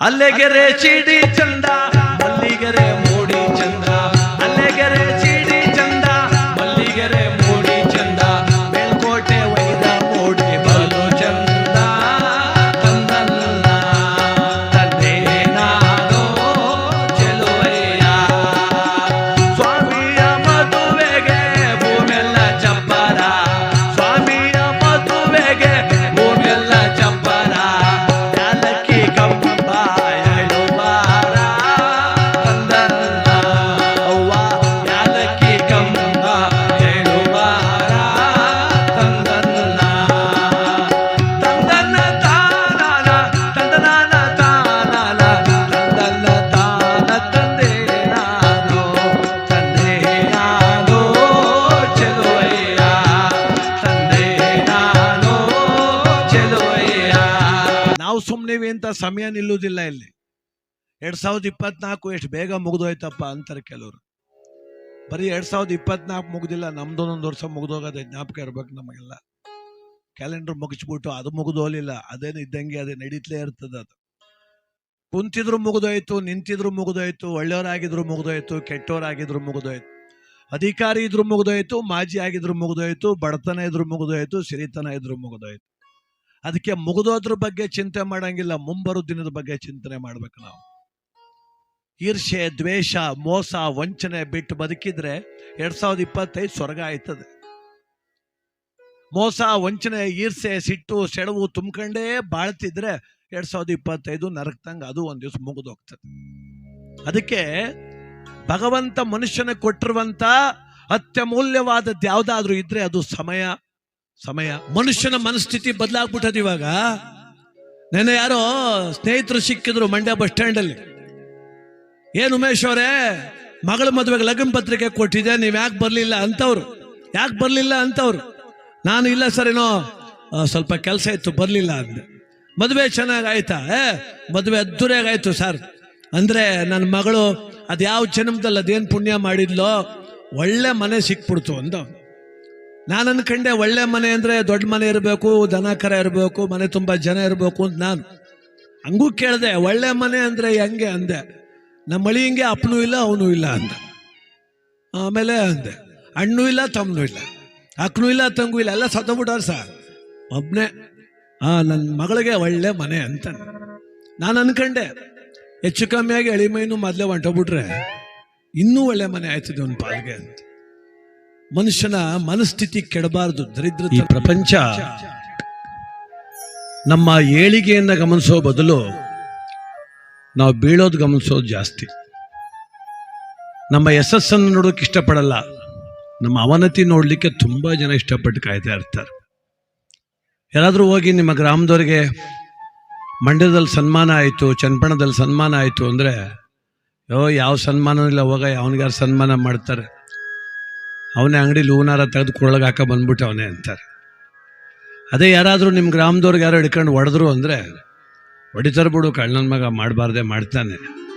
ಅಲ್ಲೆಗೆರೆ ಚೀಡಿ ಚಂದ ಸುಮ್ಮನಿವಿ ಅಂತ ಸಮಯ ನಿಲ್ಲುವುದಿಲ್ಲ ಇಲ್ಲಿ. ಎರಡ್ ಸಾವಿರದ ಇಪ್ಪತ್ನಾಲ್ಕು ಎಷ್ಟು ಬೇಗ ಮುಗಿದೋಯ್ತಪ್ಪ ಅಂತಾರೆ ಕೆಲವರು. ಬರೀ ಎರಡ್ ಸಾವಿರದ ಇಪ್ಪತ್ನಾಲ್ಕು ಮುಗ್ದಿಲ್ಲ ನಮ್ದೊಂದೊಂದು ವರ್ಷ ಮುಗಿದೋಗದೆ ಜ್ಞಾಪಕ ಇರ್ಬೇಕು ನಮಗೆಲ್ಲ. ಕ್ಯಾಲೆಂಡರ್ ಮುಗಿಸ್ಬಿಟ್ಟು ಅದು ಮುಗಿದೋಲಿಲ್ಲ ಅದೇನು ಇದ್ದಂಗೆ ಅದೇ ನಡೀತಲೇ ಇರ್ತದೆ ಅದು. ಕುಂತಿದ್ರು ಮುಗಿದೋಯ್ತು, ನಿಂತಿದ್ರು ಮುಗಿದೋಯ್ತು, ಒಳ್ಳೆಯವರಾಗಿದ್ರು ಮುಗಿದೋಯ್ತು, ಕೆಟ್ಟವರಾಗಿದ್ರು ಮುಗಿದೋಯ್ತು. ಅಧಿಕಾರಿ ಇದ್ರು ಮುಗಿದೋಯ್ತು, ಮಾಜಿ ಆಗಿದ್ರು ಮುಗಿದೋಯ್ತು, ಬಡತನ ಇದ್ರು ಮುಗಿದೋಯ್ತು, ಸಿರಿತನ ಇದ್ರು ಮುಗಿದೋಯ್ತು. ಅದಕ್ಕೆ ಮುಗಿದೋದ್ರ ಬಗ್ಗೆ ಚಿಂತೆ ಮಾಡಂಗಿಲ್ಲ ಮುಂಬರೋ ದಿನದ ಬಗ್ಗೆ ಚಿಂತನೆ ಮಾಡ್ಬೇಕು ನಾವು. ಈರ್ಷೆ ದ್ವೇಷ, ಮೋಸ, ವಂಚನೆ ಬಿಟ್ಟು ಬದುಕಿದ್ರೆ ಎರಡ್ ಸಾವಿರದ ಇಪ್ಪತ್ತೈದು ಸ್ವರ್ಗ ಆಯ್ತದೆ. ಮೋಸ, ವಂಚನೆ ಈರ್ಷೆ ಸಿಟ್ಟು ಸೆಳವು ತುಂಬ್ಕೊಂಡೇ ಬಾಳ್ತಿದ್ರೆ ಎರಡ್ ಸಾವಿರದ ಇಪ್ಪತ್ತೈದು ನರಕ್ತಂಗ ಅದು ಒಂದ್ ದಿವಸ ಮುಗಿದೋಗ್ತದೆ. ಅದಕ್ಕೆ ಭಗವಂತ ಮನುಷ್ಯನ ಕೊಟ್ಟಿರುವಂತ ಅತ್ಯಮೂಲ್ಯವಾದದ್ದು ಯಾವುದಾದ್ರೂ ಇದ್ರೆ ಅದು ಸಮಯ. ಸಮಯ. ಮನುಷ್ಯನ ಮನಸ್ಥಿತಿ ಬದಲಾಗ್ಬಿಟ್ಟದ ಇವಾಗ. ನೆನ್ನೆ ಯಾರೋ ಸ್ನೇಹಿತರು ಸಿಕ್ಕಿದ್ರು ಮಂಡ್ಯ ಬಸ್ ಸ್ಟ್ಯಾಂಡ್ ಅಲ್ಲಿ ಏನ್ ಉಮೇಶ್ ಅವರೇ, ಮಗಳ ಮದುವೆಗೆ ಲಗ್ನ ಪತ್ರಿಕೆ ಕೊಟ್ಟಿದೆ ನೀವ್ ಯಾಕೆ ಬರ್ಲಿಲ್ಲ? ಅಂತವ್ರು. ಯಾಕೆ ಬರ್ಲಿಲ್ಲ? ಅಂತವ್ರು. ನಾನು ಇಲ್ಲ ಸರ್, ಏನೋ ಸ್ವಲ್ಪ ಕೆಲಸ ಇತ್ತು, ಬರ್ಲಿಲ್ಲ ಅಂದೆ. ಮದುವೆ ಚೆನ್ನಾಗ್ ಆಯ್ತಾ ಏ, ಮದುವೆ ಅದ್ದೂರಿಯಾಗಾಯ್ತು ಸರ್. ಅಂದ್ರೆ ನನ್ನ ಮಗಳು ಅದ್ಯಾವ ಜನ್ಮದಲ್ಲಿ ಅದೇನ್ ಪುಣ್ಯ ಮಾಡಿದ್ಲೋ, ಒಳ್ಳೆ ಮನೆ ಸಿಕ್ಬಿಡ್ತು ಅಂದ ನಾನು ಅನ್ಕಂಡೆ ಒಳ್ಳೆ ಮನೆ ಅಂದ್ರೆ ದೊಡ್ಡ ಮನೆ ಇರಬೇಕು, ದನ ಕರ ಇರಬೇಕು, ಮನೆ ತುಂಬಾ ಜನ ಇರಬೇಕು ಅಂತ ನಾನು. ಹಂಗೂ ಕೇಳಿದೆ, ಒಳ್ಳೆ ಮನೆ ಅಂದ್ರೆ ಹೆಂಗೆ ಅಂದೆ. ನಮ್ಮ ಹಿಂಗೆ ಅಪ್ಪನೂ ಇಲ್ಲ, ಅವನು ಇಲ್ಲ ಅಂದ. ಆಮೇಲೆ ಅಂದೆ ಅಣ್ಣೂ ಇಲ್ಲ, ತಮ್ಮನೂ ಇಲ್ಲ. ಅಕ್ಕನೂ ಇಲ್ಲ, ತಂಗೂ ಇಲ್ಲ, ಎಲ್ಲ ಸತ್ತೋಗ್ಬಿಟ್ಟಾರ ಸರ್ ಒಬ್ಬನೇ ಆ ನನ್ನ ಮಗಳಿಗೆ ಒಳ್ಳೆ ಮನೆ ಅಂತ ನಾನು ಅನ್ಕಂಡೆ, ಹೆಚ್ಚು ಕಮ್ಮಿಯಾಗಿ ಎಳಿಮೈನು ಮೊದಲೇ ಹೊಂಟೋಗ್ಬಿಟ್ರೆ ಇನ್ನೂ ಒಳ್ಳೆ ಮನೆ ಆಯ್ತದೆ ಒಂದು ಪಾಲ್ಗೆ ಅಂತ. ಮನುಷ್ಯನ ಮನಸ್ಥಿತಿ ಕೆಡಬಾರದು ದರಿದ್ರ ಈ ಪ್ರಪಂಚ ನಮ್ಮ ಏಳಿಗೆಯನ್ನ ಗಮನಿಸೋ ಬದಲು ನಾವು ಬೀಳೋದು ಗಮನಿಸೋದು ಜಾಸ್ತಿ. ನಮ್ಮ ಯಶಸ್ಸನ್ನು ನೋಡೋಕೆ ಇಷ್ಟಪಡಲ್ಲ. ನಮ್ಮ ಅವನತಿ ನೋಡಲಿಕ್ಕೆ ತುಂಬಾ ಜನ ಇಷ್ಟಪಟ್ಟು ಕಾಯ್ತಾ ಇರ್ತಾರೆ. ಯಾರಾದರೂ ಹೋಗಿ ನಿಮ್ಮ ಗ್ರಾಮದವರಿಗೆ ಮಂಡ್ಯದಲ್ಲಿ ಸನ್ಮಾನ ಆಯಿತು ಚನ್ನಪಣದಲ್ಲಿ ಸನ್ಮಾನ ಆಯಿತು ಅಂದರೆ, ಯೋ, ಯಾವ ಸನ್ಮಾನ ಇಲ್ಲ ಹೋಗ ಯಾವನಿಗಾರು ಸನ್ಮಾನ ಮಾಡ್ತಾರೆ. ಅವನೇ ಅಂಗಡಿಲಿ ಲೂನಾರ ತೆಗೆದು ಕೊರಳಗೆ ಹಾಕ ಬಂದ್ಬಿಟ್ಟು ಅವನೇ ಅಂತಾರೆ. ಅದೇ ಯಾರಾದರೂ ನಿಮ್ಮ ಗ್ರಾಮದವ್ರಿಗೆ ಯಾರೋ ಹಿಡ್ಕೊಂಡು ಹೊಡೆದ್ರು ಅಂದರೆ ಹೊಡಿತಾರೆ ಬಿಡು ಕಣ್ಣನ ಮಗ ಮಾಡಬಾರ್ದೆ ಮಾಡ್ತಾನೆ.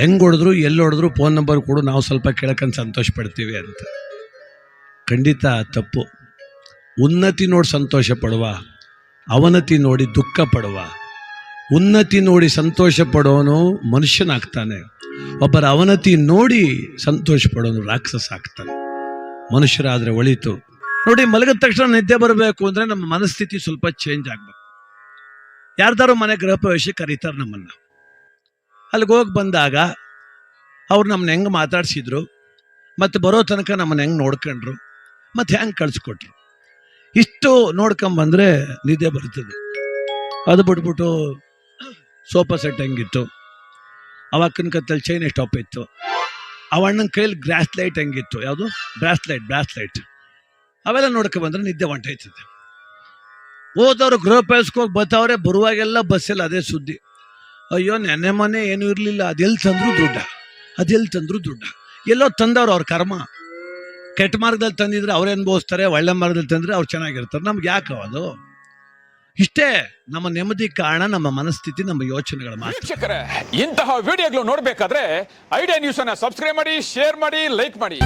ಹೆಂಗೆ ಹೊಡೆದ್ರು, ಎಲ್ಲಿ ಹೊಡೆದ್ರು ಫೋನ್ ನಂಬರ್ ಕೊಡು, ನಾವು ಸ್ವಲ್ಪ ಕೇಳಕ್ಕಂತ ಸಂತೋಷ ಪಡ್ತೀವಿ ಅಂತ. ಖಂಡಿತ ತಪ್ಪು. ಉನ್ನತಿ ನೋಡಿ ಸಂತೋಷ ಪಡುವ ಅವನತಿ ನೋಡಿ ದುಃಖ ಪಡುವ. ಉನ್ನತಿ ನೋಡಿ ಸಂತೋಷ ಪಡೋನು ಮನುಷ್ಯನಾಗ್ತಾನೆ. ಒಬ್ಬರ ಅವನತಿ ನೋಡಿ ಸಂತೋಷ ಪಡೋನು ರಾಕ್ಷಸ ಆಗ್ತಾನೆ. ಮನುಷ್ಯರಾದ್ರೆ ಒಳಿತು. ನೋಡಿ, ಮಲಗಿದ ತಕ್ಷಣ ನಿದ್ದೆ ಬರಬೇಕು ಅಂದ್ರೆ ನಮ್ಮ ಮನಸ್ಥಿತಿ ಸ್ವಲ್ಪ ಚೇಂಜ್ ಆಗ್ಬೇಕು. ಯಾರ್ದಾರು ಮನೆ ಗೃಹ ಪ್ರವೇಶ ಕರೀತಾರೆ ನಮ್ಮನ್ನ. ಅಲ್ಲಿಗೆ ಹೋಗಿ ಬಂದಾಗ ಅವ್ರು ನಮ್ಮನ್ನ ಹೆಂಗೆ ಮಾತಾಡ್ಸಿದ್ರು, ಮತ್ತೆ ಬರೋ ತನಕ ನಮ್ಮನ್ನ ಹೆಂಗೆ ನೋಡ್ಕೊಂಡ್ರು, ಮತ್ತೆ ಹೆಂಗೆ ಕಳ್ಸಿಕೊಟ್ರು. ಇಷ್ಟು ನೋಡ್ಕೊಂಬಂದರೆ ನಿದ್ದೆ ಬರ್ತದೆ. ಅದು ಬಿಟ್ಬಿಟ್ಟು ಸೋಫಾ ಸೆಟ್ ಹೆಂಗಿತ್ತು ಅವಾಗ ಕತ್ತಲ್ಲಿ ಚೈನ್ ಸ್ಟಾಪ್ ಇತ್ತು. ಅವ ಅಣ್ಣನ ಕೈಯಲ್ಲಿ ಗ್ರಾಸ್ ಲೈಟ್ ಹೆಂಗಿತ್ತು? ಯಾವುದು? ಬ್ರಾಸ್ಲೈಟ್ ಬ್ರಾಸ್ಲೈಟ್ ಅವೆಲ್ಲ ನೋಡಕ್ಕೆ ಬಂದ್ರೆ ನಿದ್ದೆ ಹೊಂಟೈತದೆ ಹೋದವ್ರು ಗೃಹ ಪ್ರವೇಶಕ್ಕೆ ಬರ್ತಾವ್ರೆ ಬರುವಾಗೆಲ್ಲ ಬಸ್ಸಲ್ಲಿ ಅದೇ ಸುದ್ದಿ. ಅಯ್ಯೋ ನೆನೆ ಮನೆ ಏನೂ ಇರಲಿಲ್ಲ. ಅದೆಲ್ಲಿ ತಂದ್ರು ದುಡ್ಡ? ಅದೆಲ್ಲಿ ತಂದ್ರು ದುಡ್ಡ? ಎಲ್ಲೋ ತಂದವ್ರು ಅವ್ರ ಕರ್ಮ. ಕೆಟ್ಟ ಮಾರ್ಗದಲ್ಲಿ ತಂದಿದ್ರೆ ಅವ್ರು ಅನುಭವಿಸ್ತಾರೆ ಒಳ್ಳೆ ಮಾರ್ಗದಲ್ಲಿ ತಂದ್ರೆ ಅವ್ರು ಚೆನ್ನಾಗಿರ್ತಾರೆ. ನಮ್ಗೆ ಯಾಕೆ ಅದು? ಇಷ್ಟೇ ನಮ್ಮ ನೆಮ್ಮದಿ ಕಾರಣ, ನಮ್ಮ ಮನಸ್ಥಿತಿ, ನಮ್ಮ ಯೋಚನೆಗಳ ಇಂತಹ ವಿಡಿಯೋಗಳು ನೋಡಬೇಕಾದ್ರೆ ಐಡಿಯಾ ನ್ಯೂಸ್ ಅನ್ನ ಸಬ್ಸ್ಕ್ರೈಬ್ ಮಾಡಿ ಶೇರ್ ಮಾಡಿ ಲೈಕ್ ಮಾಡಿ.